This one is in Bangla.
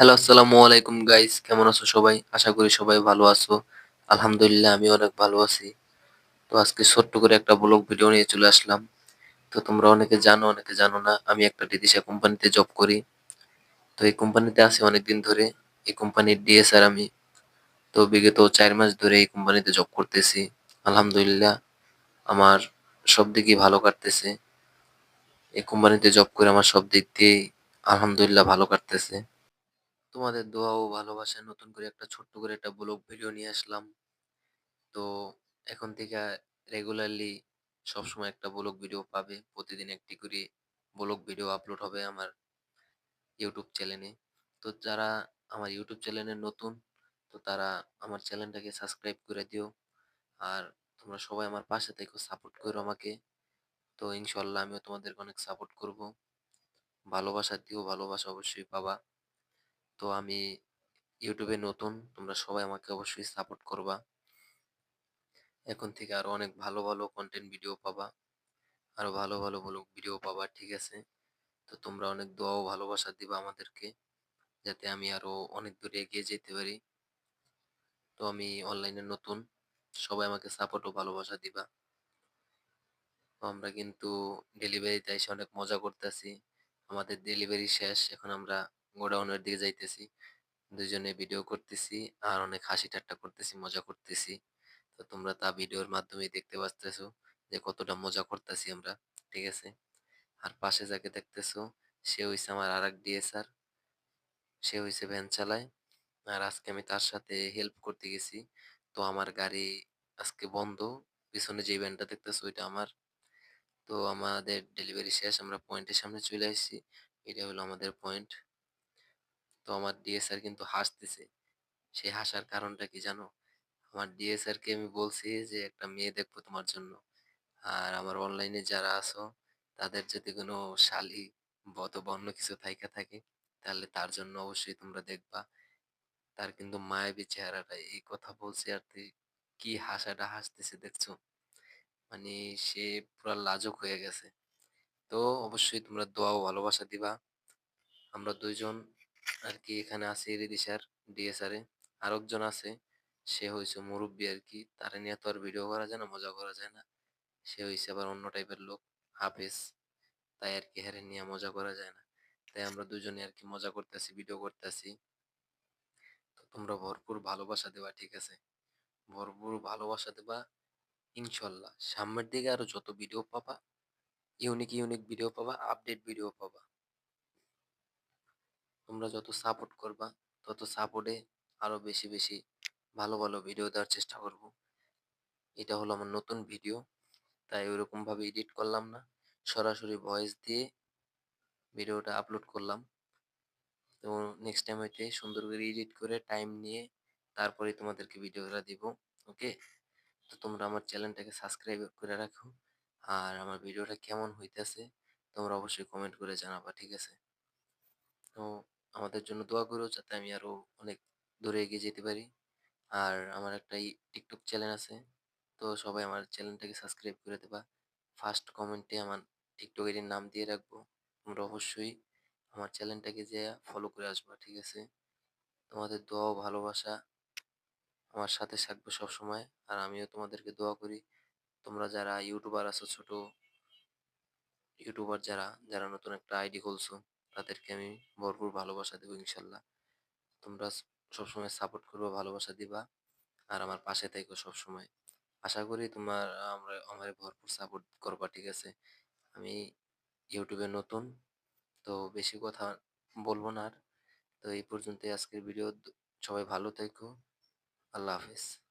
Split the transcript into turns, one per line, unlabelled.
হ্যালো আসসালামু আলাইকুম গাইস কেমন আছো সবাই? আশা করি সবাই ভালো আছো। আলহামদুলিল্লাহ আমি অনেক ভালো আছি। তো আজকে ছোট্ট করে একটা ব্লগ ভিডিও নিয়ে চলে আসলাম। তো তোমরা অনেকে জানো অনেকে জানো না, আমি একটা বিদেশি কোম্পানিতে জব করি। তো এই কোম্পানিতে আছি অনেকদিন ধরে। এই কোম্পানির ডিএসআর আমি। তো বিগত চার মাস ধরে এই কোম্পানিতে জব করতেছি। আলহামদুলিল্লাহ, আমার সব দিকই ভালো কাটতেছে। এই কোম্পানিতে জব করে আমার সব দিক দিয়েই আলহামদুলিল্লাহ ভালো কাটতেছে। তোমাদের দোয়া ও ভালোবাসায় নতুন করে একটা ছোট্ট করে একটা ব্লগ ভিডিও নিয়ে আসলাম। তো এখন থেকে রেগুলারলি সবসময় একটা ব্লগ ভিডিও পাবে। প্রতিদিন একটি করে ব্লগ ভিডিও আপলোড হবে আমার ইউটিউব চ্যানেলে তো যারা আমার ইউটিউব চ্যানেলে নতুন, তো তারা আমার চ্যানেলটাকে সাবস্ক্রাইব করে দিও। আর তোমরা সবাই আমার পাশে থেকো সাপোর্ট করো আমাকে। তো ইনশাল্লাহ আমিও তোমাদেরকে অনেক সাপোর্ট করব। ভালোবাসা দিও, ভালোবাসা অবশ্যই পাবা। তো আমি ইউটিউবে নতুন, তোমরা সবাই আমাকে অবশ্যই সাপোর্ট করবা। এখন থেকে আরও অনেক ভালো ভালো কন্টেন্ট ভিডিও পাবা, আরও ভালো ভালো ভালো ভিডিও পাবা, ঠিক আছে? তো তোমরা অনেক দোয়া ও ভালোবাসা দিবা আমাদেরকে, যাতে আমি আরও অনেক দূরে এগিয়ে যেতে পারি। তো আমি অনলাইনে নতুন, সবাই আমাকে সাপোর্ট ও ভালোবাসা দিবা। তো আমরা কিন্তু ডেলিভারিতে এসে অনেক মজা করতেছি। আমাদের ডেলিভারি শেষ, এখন আমরা গোডাউনের দিকে যাইতেছি। দুজনে ভিডিও করতেছি, আর অনেক হাসি ঠাট্টা করতেছি, মজা করতেছি। তো তোমরা তা ভিডিওর মাধ্যমে দেখতে পাচ্তেছো যে কতটা মজা করতেছি আমরা, ঠিক আছে? আর পাশে যাকে দেখতেছো, সে হইছে আমার আর এক ডিএসআর সে হইছে ভ্যান চালায়। আর আজকে আমি তার সাথে হেল্প করতে গেছি। তো আমার গাড়ি আজকে বন্ধ, পিছনে যে ভ্যানটা দেখতেছো ওইটা আমার। তো আমাদের ডেলিভারি শেষ, আমরা পয়েন্টের সামনে চলে আসছি। এটা হলো আমাদের পয়েন্ট তো আমার ডিএসআর কিন্তু হাসতেছে। সেই হাসার কারণটা কি জানো? আমার ডিএসআর কে আমি বলছি যে, একটা মেয়ে দেখব তোমার জন্য। আর আমার অনলাইনে যারা আছো, তাদের যদি কোনো শালি বত বন্য কিছু থাইকা থাকে, তাহলে তার জন্য অবশ্যই তোমরা দেখবা। তার কিন্তু মায়াবী চেহারাটা, এই কথা বলছে আর তুই কি হাসাটা হাসতেছে দেখছ? মানে সে পুরা লাজুক হয়ে গেছে। তো অবশ্যই তোমরা দোয়া ও ভালোবাসা দিবা। আমরা দুইজন আর কি এখানে আছে আছি রিদিশার ডিএসআর। এ আরেকজন আছে, সে হয়েছে মুরব্বী আর কি তারে নিয়ে তো আর ভিডিও করা যায় না, মজা করা যায় না। সে হয়েছে আবার অন্য টাইপের লোক, হাফেজ। তাই আর কি হেরে নিয়ে মজা করা যায় না। তাই আমরা দুজনে আর কি মজা করতেছি, ভিডিও করতেছি। তো তোমরা ভরপুর ভালোবাসা দেবা, ঠিক আছে? ভরপুর ভালোবাসা দেবা, ইনশাল্লাহ। সামনের দিকে আরও যত ভিডিও পাবা, ইউনিক ইউনিক ভিডিও পাবা, আপডেট ভিডিও পাবা। তোমরা যত সাপোর্ট করবা, তত সাপোর্টে আরও বেশি বেশি ভালো ভালো ভিডিও দেওয়ার চেষ্টা করব। এটা হলো আমার নতুন ভিডিও তাই ওইরকম ভাবে এডিট করলাম না। সরাসরি ভয়েস দিয়ে ভিডিওটা আপলোড করলাম। তো নেক্সট টাইম হইতে সুন্দর করে এডিট করে টাইম নিয়ে তারপরে তোমাদেরকে ভিডিওটা দিব ওকে তো তোমরা আমার চ্যানেলটাকে সাবস্ক্রাইব করে রাখো। আর আমার ভিডিওটা কেমন হইতেছে, তোমরা অবশ্যই কমেন্ট করে জানাবা, ঠিক আছে? তো আমাদের জন্য দোয়া করো যাতে আমি আরও অনেক দূরে এগিয়ে যেতে পারি। আর আমার একটা টিকটক চ্যানেল আছে। তো সবাই আমার চ্যানেলটাকে সাবস্ক্রাইব করে দেবা। ফার্স্ট কমেন্টে আমার টিকটকের নাম দিয়ে রাখব। তোমরা অবশ্যই আমার চ্যানেলটাকে যে ফলো করে আসবা, ঠিক আছে? তোমাদের দোয়া ও ভালোবাসা আমার সাথে থাকবে সব সময় আর আমিও তোমাদেরকে দোয়া করি। তোমরা যারা ইউটিউবার আছো, ছোট ইউটিউবার যারা যারা নতুন একটা আইডি খুলছো তাদেরকে আমি ভরপুর ভালোবাসা দেবো ইনশাল্লাহ। তোমরা সবসময় সাপোর্ট করবা, ভালোবাসা দিবা। আর আমার পাশে থাকো সবসময়। আশা করি তোমার, আমরা, আমার ভরপুর সাপোর্ট করবা, ঠিক আছে? আমি ইউটিউবে নতুন, তো বেশি কথা বলব না আর। তো এই পর্যন্তই আজকের ভিডিও। সবাই ভালো থেকো। আল্লাহ হাফেজ।